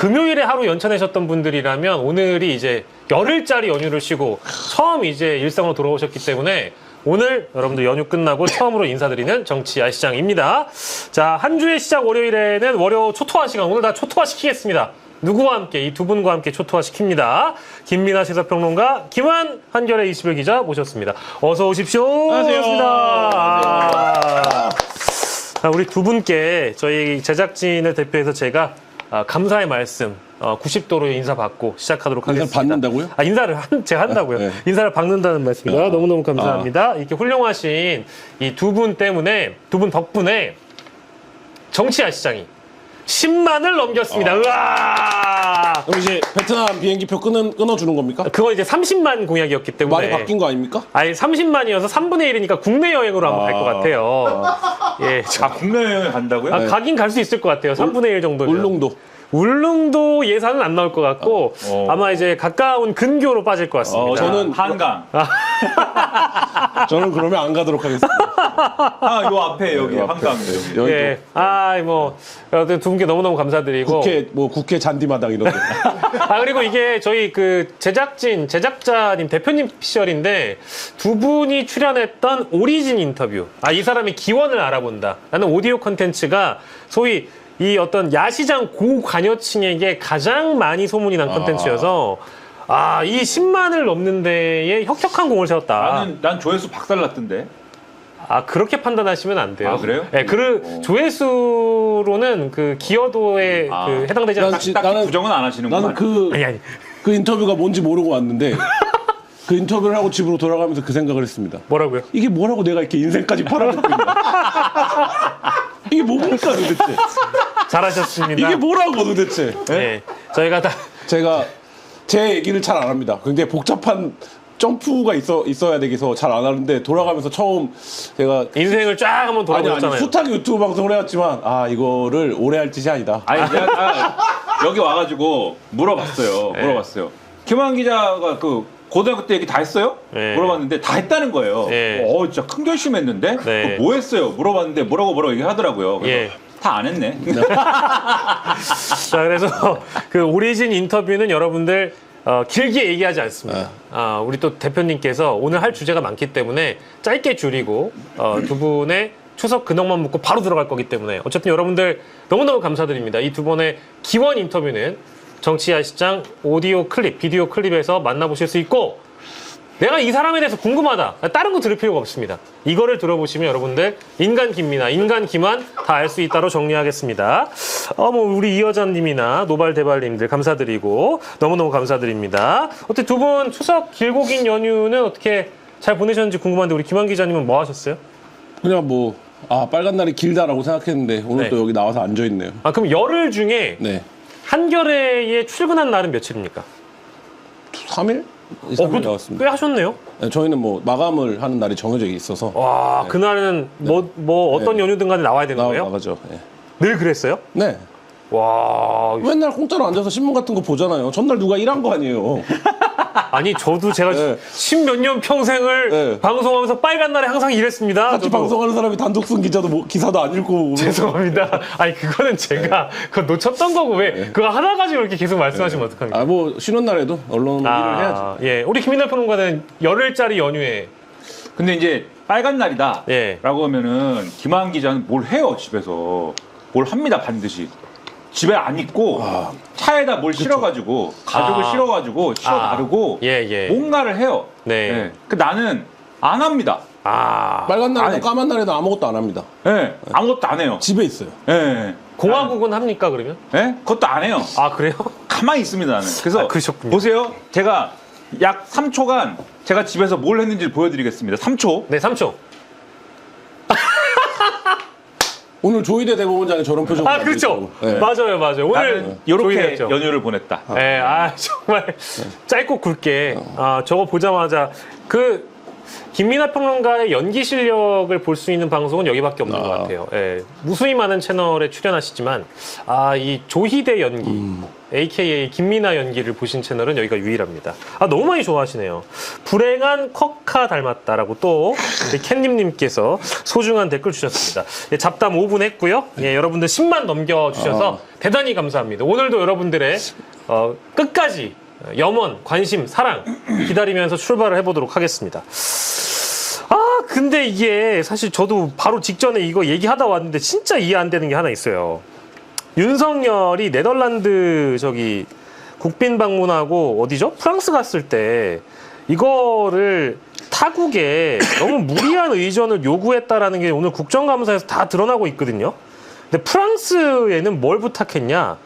금요일에 하루 연차 내셨던 분들이라면 오늘이 이제 열흘짜리 연휴를 쉬고 처음 이제 일상으로 돌아오셨기 때문에 오늘 여러분들 연휴 끝나고 처음으로 인사드리는 정치 야시장입니다. 자, 한 주의 시작 월요일에는 월요 초토화 시간 오늘 다 초토화 시키겠습니다. 누구와 함께 이 두 분과 함께 초토화 시킵니다. 김민아 시사평론가 김한 한결의 20일 기자 모셨습니다. 어서 오십시오. 안녕하세요. 반갑습니다. 아. 자, 우리 두 분께 저희 제작진을 대표해서 제가 아, 감사의 말씀 어, 90도로 인사 받고 시작하도록 인사를 하겠습니다. 받는다고요? 아, 인사를 한, 제가 한다고요. 네. 인사를 받는다는 말씀입니다. 너무너무 감사합니다. 이렇게 훌륭하신 이 두 분 때문에, 두 분 덕분에 정치야 시장이 10만을 넘겼습니다. 우와! 그럼 이제 베트남 비행기표 끊은, 끊어주는 겁니까? 그건 이제 30만 공약이었기 때문에. 말이 바뀐 거 아닙니까? 아니, 30만이어서 3분의 1이니까 국내 여행으로 한번 갈것 아. 같아요. 예. 아 국내 여행을 간다고요? 아, 가긴 갈 수 있을 것 같아요. 3분의 1 정도면. 울릉도. 울릉도 예산은 안 나올 것 같고 어. 아마 이제 가까운 근교로 빠질 것 같습니다. 어, 저는- 한강. 저는 그러면 안 가도록 하겠습니다. 아, 요 앞에 여기 요 앞에. 한강. 여기. 여의도. 예. 아, 뭐, 여튼 두 분께 너무너무 감사드리고. 국회, 뭐 국회 잔디마당 이런 데. 아, 그리고 이게 저희 그 제작진, 제작자님, 대표님 피셜인데 두 분이 출연했던 오리진 인터뷰. 아, 이 사람의 기원을 알아본다. 라는 오디오 컨텐츠가 소위 이 어떤 야시장 고관여층에게 가장 많이 소문이 난 컨텐츠여서 아, 이 10만을 넘는 데에 혁혁한 공을 세웠다. 나는 난 조회수 박살났던데. 아 그렇게 판단하시면 안 돼요. 아, 그래요? 네, 그 어. 조회수로는 그 기여도에 아. 그 해당되지 난 않다. 지- 딱 히 나는- 부정은 안 하시는구만. 나는 그, 아니 아니 그 인터뷰가 뭔지 모르고 왔는데 그 인터뷰를 하고 집으로 돌아가면서 그 생각을 했습니다. 뭐라고요? 이게 뭐라고 내가 이렇게 인생까지 팔아먹고 있나? 이게 뭡니까 도대체? 잘하셨습니다. 이게 뭐라고 도대체? 네, 저희가 다 제가 제 얘기를 잘 안 합니다. 굉장히 복잡한 점프가 있어 있어야 되겠어 잘안 하는데 돌아가면서 처음 제가 인생을 쫙 한번 아니 아니 돌아보셨잖아요. 숱하게 유튜브 방송을 해왔지만 아 이거를 오래 할 짓이 아니다. 아니 내가 여기 와가지고 물어봤어요. 네. 물어봤어요. 김한 기자가 그 고등학교 때 얘기 다 했어요? 네. 물어봤는데 다 했다는 거예요. 네. 어 진짜 큰 결심했는데 네. 그거 뭐 했어요? 물어봤는데 뭐라고 뭐라고 얘기하더라고요. 그래서 예. 다 안 했네. 자 그래서 그 오리진 인터뷰는 여러분들 어, 길게 얘기하지 않습니다. 아, 우리 또 대표님께서 오늘 할 주제가 많기 때문에 짧게 줄이고 어, 두 분의 추석 근황만 묻고 바로 들어갈 거기 때문에 어쨌든 여러분들 너무너무 감사드립니다. 이 두 번의 기원 인터뷰는 정치야 시장 오디오 클립, 비디오 클립에서 만나보실 수 있고 내가 이 사람에 대해서 궁금하다. 다른 거 들을 필요가 없습니다. 이거를 들어보시면 여러분들 인간 김미나 인간 김한 다 알 수 있다로 정리하겠습니다. 어, 뭐 우리 이 여자님이나 노발 대발님들 감사드리고 너무너무 감사드립니다. 어떻게 두 분 추석 길고 긴 연휴는 어떻게 잘 보내셨는지 궁금한데 우리 김한 기자님은 뭐 하셨어요? 그냥 뭐 아 빨간 날이 길다라고 생각했는데 오늘 네. 또 여기 나와서 앉아 있네요. 아 그럼 열흘 중에 네, 한겨레에 출근한 날은 며칠입니까? 3일? 2, 3일 그래도 나왔습니다. 꽤 하셨네요. 네, 저희는 뭐 마감을 하는 날이 정해져 있어서 와 그날은 뭐 뭐 어떤 네. 연휴든 간에 나와야 되는 나, 거예요? 나가죠. 네. 늘 그랬어요? 네. 와 맨날 공짜로 앉아서 신문 같은 거 보잖아요. 전날 누가 일한 거 아니에요. 아니 저도 제가 네. 십몇 년 평생을 네. 방송하면서 빨간 날에 항상 일했습니다. 같이 저도. 방송하는 사람이 단독 쓴 기자도 뭐- 기사도 안 읽고 죄송합니다. 아니 그거는 제가 그거 놓쳤던 거고 왜 그거 하나 가지고 이렇게 계속 말씀하시면 어떡합니까? 아 뭐 쉬는 날에도 언론 일을 해야죠. 예, 우리 김민달 평론가는 열흘짜리 연휴에 근데 이제 빨간 날이다. 예. 라고 하면은 김한 기자는 뭘 해요 집에서 뭘 합니다 반드시 집에 안 있고 차에다 뭘 실어가지고 가죽을 아. 실어가지고 실어 아. 바르고 예, 예. 뭔가를 해요. 네. 그 나는 안 합니다. 아 빨간 날에도 아니. 까만 날에도 아무것도 안 합니다. 예. 아무것도 안 해요. 집에 있어요. 예. 공화국은 합니까 그러면? 예? 그것도 안 해요. 아 그래요? 가만히 있습니다 나는. 그래서 아, 그러셨군요. 보세요. 제가 약 3초간 제가 집에서 뭘 했는지 를 보여드리겠습니다. 3초. 네, 3초. 오늘 조희대 대법원장이 저런 표정. 아 그렇죠. 네. 맞아요, 맞아요. 오늘 이렇게. 연휴를 보냈다. 예, 아 정말 짧고 굵게 아 저거 보자마자 그 김민하 평론가의 연기 실력을 볼 수 있는 방송은 여기밖에 없는 아. 것 같아요. 예, 무수히 많은 채널에 출연하시지만 아 이 조희대 연기, 음. AKA 김민하 연기를 보신 채널은 여기가 유일합니다. 아 너무 많이 좋아하시네요. 불행한 컵카 닮았다라고 또 우리 캔님님께서 소중한 댓글 주셨습니다. 예, 잡담 5분 했고요. 예, 여러분들 10만 넘겨 주셔서 아. 대단히 감사합니다. 오늘도 여러분들의 어, 끝까지 염원, 관심, 사랑 기다리면서 출발을 해보도록 하겠습니다. 아, 근데 이게 사실 저도 바로 직전에 이거 얘기하다 왔는데 진짜 이해 안 되는 게 하나 있어요. 윤석열이 네덜란드 저기 국빈 방문하고 어디죠? 프랑스 갔을 때 이거를 타국에 너무 무리한 의전을 요구했다라는 게 오늘 국정감사에서 다 드러나고 있거든요. 근데 프랑스에는 뭘 부탁했냐?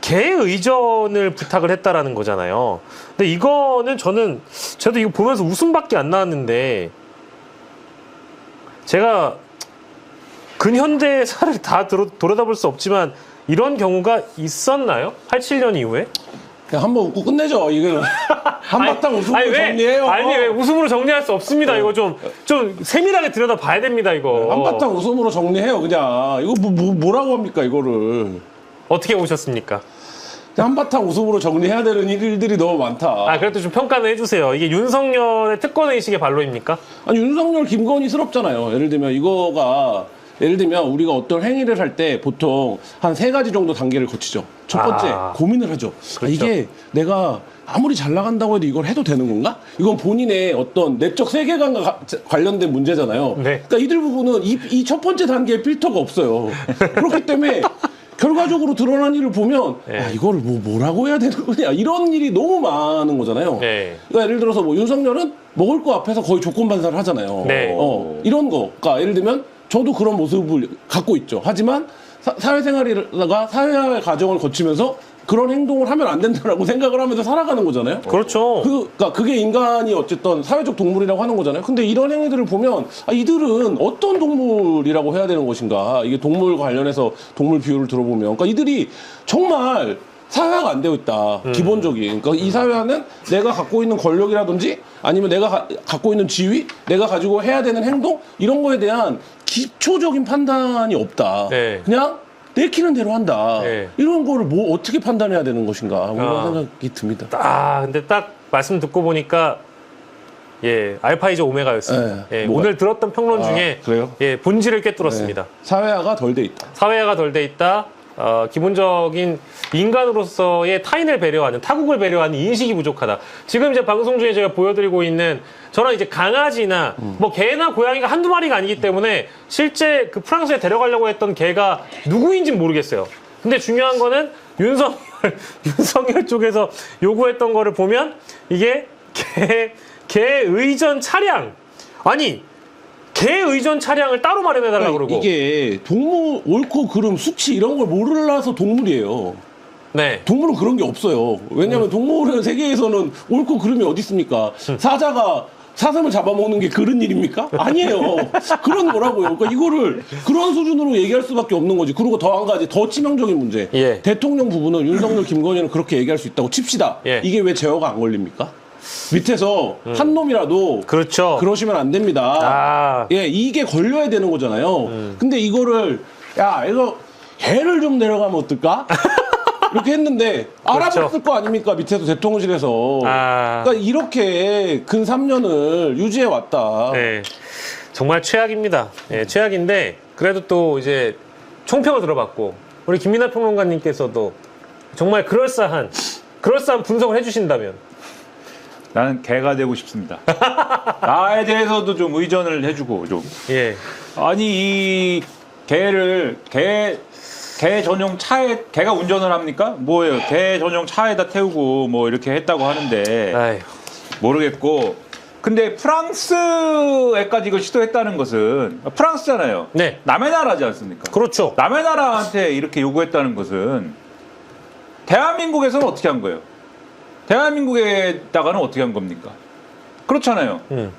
개 의전을 부탁을 했다라는 거잖아요. 근데 이거는 저는 저도 이거 보면서 웃음밖에 안 나왔는데 제가 근현대사를 다 들어, 돌아다볼 수 없지만 이런 경우가 있었나요? 87년 이후에? 그냥 한번 웃고 끝내죠. 이거는 한바탕 웃음으로 아니, 왜, 정리해요. 어. 아니 왜 웃음으로 정리할 수 없습니다. 이거 좀 좀 세밀하게 들여다 봐야 됩니다. 이거 한바탕 웃음으로 정리해요. 그냥 이거 뭐, 뭐 뭐라고 합니까 이거를? 어떻게 보셨습니까? 한바탕 웃음으로 정리해야 되는 일들이 너무 많다. 아 그래도 좀 평가는 해주세요. 이게 윤석열의 특권 의식의 발로입니까? 아니 윤석열 김건희스럽잖아요. 예를 들면 이거가 예를 들면 우리가 어떤 행위를 할 때 보통 한 세 가지 정도 단계를 거치죠. 첫 번째 아. 고민을 하죠. 아, 그렇죠. 이게 내가 아무리 잘 나간다고 해도 이걸 해도 되는 건가? 이건 본인의 어떤 내적 세계관과 가- 관련된 문제잖아요. 네. 그러니까 이들 부분은 이 첫 번째 단계에 필터가 없어요. 그렇기 때문에 결과적으로 드러난 일을 보면 네. 아, 이거를 뭐 뭐라고 해야 되는 거냐 이런 일이 너무 많은 거잖아요. 네. 그러니까 예를 들어서 뭐 윤석열은 먹을 거 앞에서 거의 조건 반사를 하잖아요. 네. 어, 이런 거. 그러니까 예를 들면 저도 그런 모습을 갖고 있죠. 하지만 사, 사회생활이다가 사회화의 과정을 거치면서 그런 행동을 하면 안 된다라고 생각을 하면서 살아가는 거잖아요. 그렇죠. 그, 그러니까 그게 인간이 어쨌든 사회적 동물이라고 하는 거잖아요. 근데 이런 행위들을 보면 아, 이들은 어떤 동물이라고 해야 되는 것인가? 이게 동물 관련해서 동물 비유를 들어보면, 그러니까 이들이 정말 사회화가 안 되어 있다. 기본적인. 그러니까 이 사회화는 내가 갖고 있는 권력이라든지 아니면 내가 가- 갖고 있는 지위, 내가 가지고 해야 되는 행동 이런 거에 대한 기초적인 판단이 없다. 네. 그냥 내키는 대로 한다. 네. 이런 거를 뭐 어떻게 판단해야 되는 것인가? 뭐 이런 아. 생각이 듭니다. 아 근데 딱 말씀 듣고 보니까 예 알파이저 오메가였습니다. 네, 예, 뭐가- 오늘 들었던 평론 아, 중에 그래요? 예 본질을 꿰뚫었습니다. 네. 사회화가 덜 돼 있다. 사회화가 덜 돼 있다. 어, 기본적인 인간으로서의 타인을 배려하는 타국을 배려하는 인식이 부족하다. 지금 이제 방송 중에 제가 보여드리고 있는 저는 이제 강아지나 뭐 개나 고양이가 한두 마리가 아니기 때문에 실제 그 프랑스에 데려가려고 했던 개가 누구인지는 모르겠어요. 근데 중요한 거는 윤석열 윤석열 쪽에서 요구했던 거를 보면 이게 개, 개 의전 차량 아니 개 의전 차량을 따로 마련해 달라고 그러고 이게 동물 옳고 그름 수치 이런 걸 몰라서 동물이에요. 네. 동물은 그런 게 없어요. 왜냐하면 동물은 세계에서는 옳고 그름이 어디 있습니까? 사자가 사슴을 잡아먹는 게 그런 일입니까? 아니에요. 그런 거라고요. 그러니까 이거를 그런 수준으로 얘기할 수밖에 없는 거지. 그리고 더 한 가지 더 치명적인 문제. 예. 대통령 부분은 윤석열, 김건희는 그렇게 얘기할 수 있다고 칩시다. 예. 이게 왜 제어가 안 걸립니까? 밑에서 한 놈이라도 그렇죠. 그러시면 안 됩니다. 아, 예, 이게 걸려야 되는 거잖아요. 음. 근데 이거를 야 이거 개를 좀 내려가면 어떨까? 이렇게 했는데 알아봤을 거 아닙니까 밑에서 대통령실에서. 그렇죠. 아. 그러니까 이렇게 근 3년을 유지해 왔다. 네. 정말 최악입니다. 예, 최악인데 그래도 또 이제 총평을 들어봤고 우리 김민하 평론가님께서도 정말 그럴싸한 그럴싸한 분석을 해주신다면 나는 개가 되고 싶습니다. 나에 대해서도 좀 의전을 해주고 좀 예, 아니 이 개를 개, 개 전용 차에 개가 운전을 합니까? 뭐예요? 개 전용 차에다 태우고 뭐 이렇게 했다고 하는데 아휴, 모르겠고 근데 프랑스에까지 이걸 시도했다는 것은 프랑스잖아요. 네. 남의 나라지 않습니까? 그렇죠. 남의 나라한테 이렇게 요구했다는 것은 대한민국에서는 어떻게 한 거예요? 대한민국에다가는 어떻게 한 겁니까? 그렇잖아요. 음.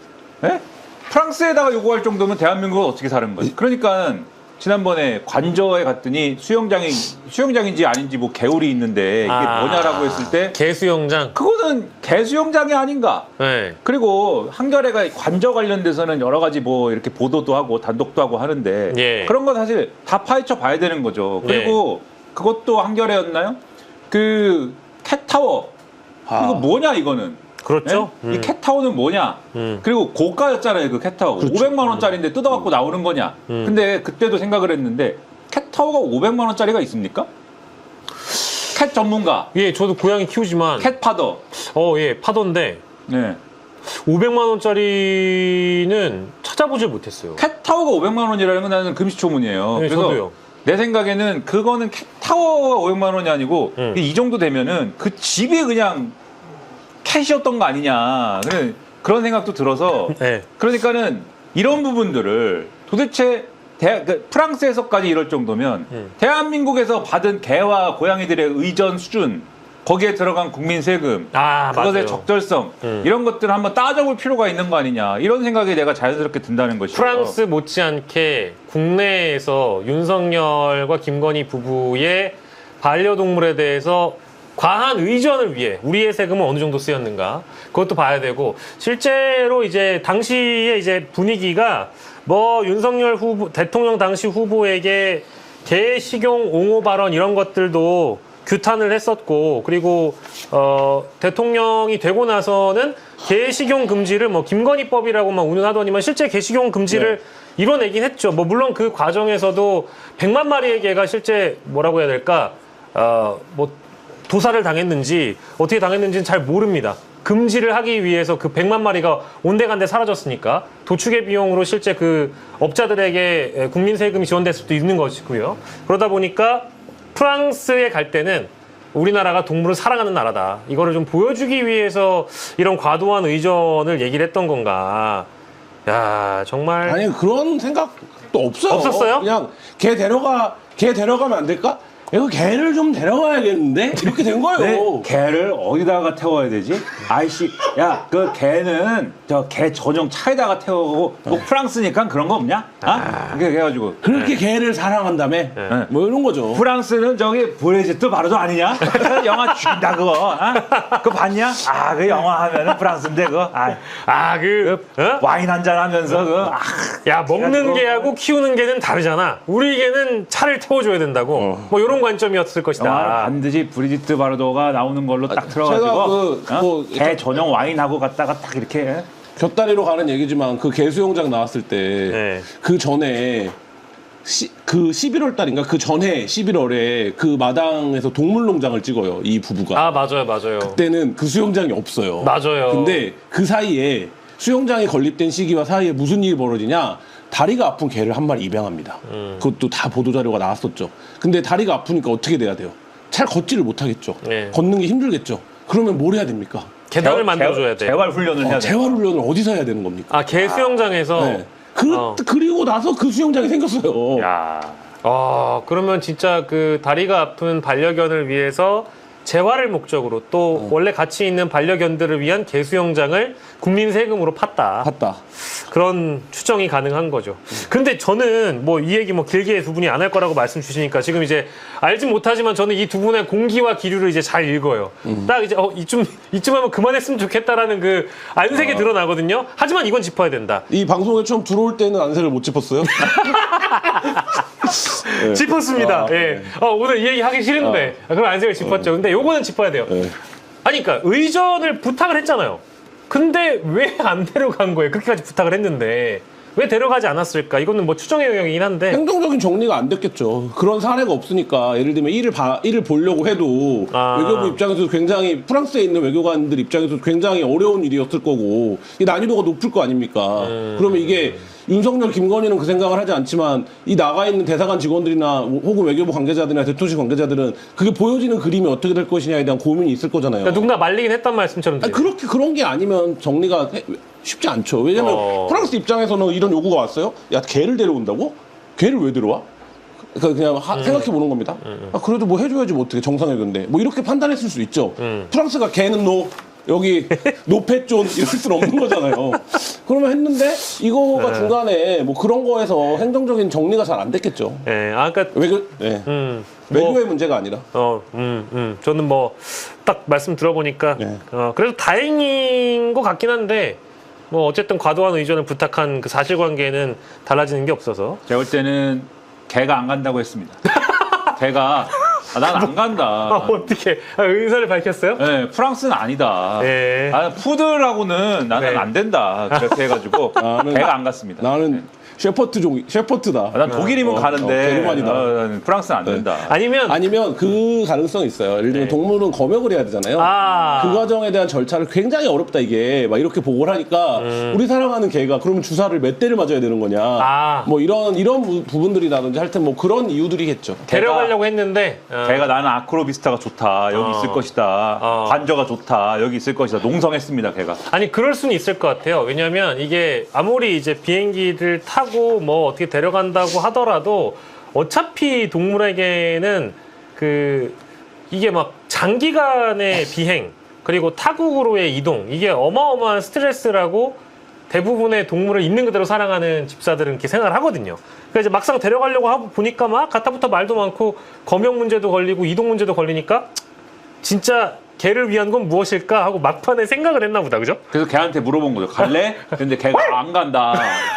예? 프랑스에다가 요구할 정도면 대한민국은 어떻게 사는 거지? 그러니까 지난번에 관저에 갔더니 수영장이 수영장인지 아닌지 뭐 개울이 있는데 이게 아. 뭐냐라고 했을 때 개수영장. 그거는 개수영장이 아닌가? 네. 그리고 한겨레가 관저 관련돼서는 여러 가지 뭐 이렇게 보도도 하고 단독도 하고 하는데 예. 그런 거 사실 다 파헤쳐 봐야 되는 거죠. 그리고 그것도 한겨레였나요? 그 캣타워 아. 이거 뭐냐 이거는 그렇죠. 예? 이 캣타워는 뭐냐? 음. 그리고 고가였잖아요 그 캣타워. 500만 원짜리인데 뜯어갖고 나오는 거냐? 음. 근데 그때도 생각을 했는데 캣타워가 500만 원짜리가 있습니까? 캣 전문가, 예, 저도 고양이 키우지만 캣 파더. 어, 예, 파던데 네. 500만 원짜리는 찾아보질 못했어요. 캣 타워가 500만 원이라는 건 나는 금시초문이에요. 네, 그래서 저도요. 내 생각에는 그거는 캣타워가 500만 원이 아니고 음. 이 정도 되면은 그 집이 그냥 캣이었던 거 아니냐. 그런- 그런 생각도 들어서 네. 그러니까는 이런 부분들을 도대체 대- 그 프랑스에서까지 이럴 정도면 음. 대한민국에서 받은 개와 고양이들의 의전 수준 거기에 들어간 국민 세금 아, 그것의 맞아요. 적절성 음. 이런 것들을 한번 따져볼 필요가 있는 거 아니냐 이런 생각이 내가 자연스럽게 든다는 것이죠. 프랑스 못지않게 국내에서 윤석열과 김건희 부부의 반려동물에 대해서 과한 의전을 위해 우리의 세금은 어느 정도 쓰였는가 그것도 봐야 되고 실제로 이제 당시에 이제 분위기가 뭐 윤석열 후보 대통령 당시 후보에게 개식용 옹호 발언 이런 것들도 규탄을 했었고 그리고 어 대통령이 되고 나서는 개식용 금지를 뭐 김건희법이라고만 운운하더니만 실제 개식용 금지를 이뤄내긴 했죠. 뭐 물론 그 과정에서도 100만 마리의 개가 실제 뭐라고 해야 될까 어뭐 도살을 당했는지 어떻게 당했는지는 잘 모릅니다. 금지를 하기 위해서 그 100만 마리가 온데간데 사라졌으니까 도축의 비용으로 실제 그 업자들에게 국민 세금이 지원됐을 수도 있는 것이고요. 그러다 보니까 프랑스에 갈 때는 우리나라가 동물을 사랑하는 나라다. 이거를 좀 보여주기 위해서 이런 과도한 의전을 얘기를 했던 건가. 야, 정말. 아니 그런 생각도 없어요. 없었어요? 그냥 걔 데려가 걔 데려가면 안 될까? 이거 개를 좀 데려가야겠는데 이렇게 된 거예요. 네, 개를 어디다가 태워야 되지? 아이씨, 야, 그 개는 저 개 전용 차에다가 태우고 뭐 프랑스니까 그런 거 없냐? 아, 이렇게 해가지고 그렇게 개를 사랑한다며? 네. 뭐 이런 거죠. 프랑스는 저기 브레지트 바로도 아니냐? 그 영화 죽인다 그거. 아? 그거 봤냐? 아, 그 영화 하면은 프랑스인데 그거. 아, 아, 그, 어? 와인 한잔 하면서 그. 아, 야, 먹는 개하고 키우는 개는 다르잖아. 우리 개는 차를 태워줘야 된다고. 뭐 이런 관점이었을 영화를 것이다. 반드시 브리지트 바르도가 나오는 걸로 딱 들어가지고 제가 그, 어? 뭐, 개 전용 와인하고 갖다가 딱 이렇게 곁다리로 가는 얘기지만 그 개수영장 나왔을 때 네. 그 전에 시, 그 11월 달인가 그 전에 11월에 그 마당에서 동물농장을 찍어요 이 부부가 아, 맞아요, 맞아요. 그때는 그 수영장이 없어요. 맞아요. 근데 그 사이에 수영장이 건립된 시기와 사이에 무슨 일이 벌어지냐? 다리가 아픈 개를 한 마리 입양합니다. 음. 그것도 다 보도 자료가 나왔었죠. 근데 다리가 아프니까 어떻게 돼야 돼요? 잘 걷지를 못하겠죠. 네. 걷는 게 힘들겠죠. 그러면 뭘 해야 됩니까? 계단을 만들어줘야 돼. 재활 훈련을 해야 어, 돼. 재활 훈련을 어디서 해야 되는 겁니까? 아, 개 수영장에서. 네. 그, 어. 그리고 나서 그 수영장이 생겼어요. 야. 아, 그러면 진짜 그 다리가 아픈 반려견을 위해서 재활을 목적으로 또 원래 가치 있는 반려견들을 위한 개수영장을 국민 세금으로 팠다. 봤다. 그런 추정이 가능한 거죠. 근데 저는 뭐 이 얘기 뭐 길게 두 분이 안 할 거라고 말씀 주시니까 지금 이제 알진 못하지만 저는 이 두 분의 공기와 기류를 이제 잘 읽어요. 딱 이제 어 이쯤 이쯤 하면 그만했으면 좋겠다라는 그 안색이 드러나거든요. 하지만 이건 짚어야 된다. 이 방송에 처음 들어올 때는 안세를 못 짚었어요. 네. 짚었습니다. 아, 예. 네. 어, 오늘 이 얘기 하기 싫은데 그럼 안색을 짚었죠. 근데 요거는 짚어야 돼요. 네. 아니 그러니까 의전을 부탁을 했잖아요. 근데 왜 안 데려간 거예요? 그렇게까지 부탁을 했는데 왜 데려가지 않았을까? 이거는 뭐 추정의 영역이긴 한데 행정적인 정리가 안 됐겠죠. 그런 사례가 없으니까 예를 들면 일을 봐 일을 보려고 해도 아. 외교부 입장에서 굉장히 프랑스에 있는 외교관들 입장에서 굉장히 어려운 일이었을 거고 이 난이도가 높을 거 아닙니까? 음. 그러면 이게 윤석열, 김건희는 그 생각을 하지 않지만 이 나가 있는 대사관 직원들이나 혹은 외교부 관계자들이나 대통령 관계자들은 그게 보여지는 그림이 어떻게 될 것이냐에 대한 고민이 있을 거잖아요. 그러니까 누구나 말리긴 했단 말씀처럼 아니, 그렇게 그런 게 아니면 정리가 해- 쉽지 않죠. 왜냐면 어. 프랑스 입장에서는 이런 요구가 왔어요. 야, 개를 데려온다고? 개를 왜 데려와? 그러니까 그냥 하- 생각해 보는 겁니다. 아, 그래도 뭐 해줘야지 뭐 어떻게 정상회견인데 뭐 이렇게 판단했을 수 있죠. 음. 프랑스가 개는 노, 여기 노패존 이럴 수는 없는 거잖아요. 그러면 했는데 이거가 중간에 뭐 그런 거에서 행정적인 정리가 잘 안 됐겠죠. 예, 아, 그러니까 외교, 네. 음, 뭐, 외교의 문제가 아니라. 어, 음, 음. 저는 뭐 딱 말씀 들어보니까 네. 어, 그래도 다행인 것 같긴 한데 뭐 어쨌든 과도한 의존을 부탁한 그 사실관계는 달라지는 게 없어서 제가 볼 때는 걔가 안 간다고 했습니다. 걔가 난안 아, 간다. 어떻게 아, 의사를 밝혔어요? 네, 프랑스는 아니다. 예. 아, 푸드라고는 나는 네. 안 된다. 그렇게 해가지고 나는- 걔가 안 갔습니다. 나는 셰퍼트 종, 셰퍼트다. 아, 난 독일이면 어, 가는데 어, 게르만이다. 어, 난 프랑스는 안 된다. 아니면 아니면 그 가능성 이 있어요. 예를 들면 네. 동물은 검역을 해야 되잖아요. 아. 그 과정에 대한 절차를 굉장히 어렵다 이게 막 이렇게 보고를 하니까 우리 사랑하는 개가 그러면 주사를 몇 대를 맞아야 되는 거냐. 음. 아. 뭐 이런 이런 부- 부분들이라든지 하여튼 뭐 그런 이유들이겠죠. 데려가려고 했는데 어, 걔가 나는 아크로비스타가 좋다. 여기 어. 있을 것이다. 어. 관저가 좋다. 여기 있을 것이다. 농성했습니다. 걔가. 아니 그럴 수는 있을 것 같아요. 왜냐하면 이게 아무리 이제 비행기를 타고 뭐 어떻게 데려간다고 하더라도 어차피 동물에게는 그 이게 막 장기간의 비행 그리고 타국으로의 이동 이게 어마어마한 스트레스라고 대부분의 동물을 있는 그대로 사랑하는 집사들은 이렇게 생각을 하거든요. 그러니까 이제 막상 데려가려고 하고 보니까 막 가타부터 말도 많고 검역 문제도 걸리고 이동 문제도 걸리니까 진짜 개를 위한 건 무엇일까 하고 막판에 생각을 했나 보다, 그죠? 그래서 걔한테 물어본 거죠. 갈래? 근데 걔가 안 간다.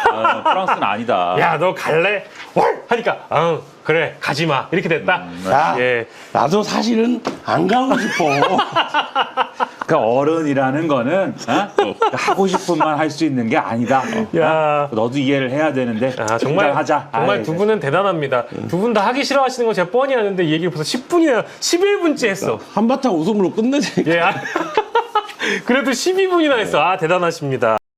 아, 프랑스는 아니다. 야, 너 갈래? 월! 하니까, 응, 그래, 가지 마. 이렇게 됐다. 야, 예. 나도 사실은 안 가고 싶어. 그러니까 어른이라는 거는 어? 하고 싶은만 할수 있는 게 아니다. 어? 야. 너도 이해를 해야 되는데 아, 정말, 하자. 정말 두 분은 대단합니다. 두 분 다 하기 싫어하시는 거 제가 뻔히 아는데 이 얘기를 벌써 10분이나, 11분째 했어. 한바탕 웃음으로 끝내지. 예. 아, 그래도 12분이나 했어. 아, 대단하십니다.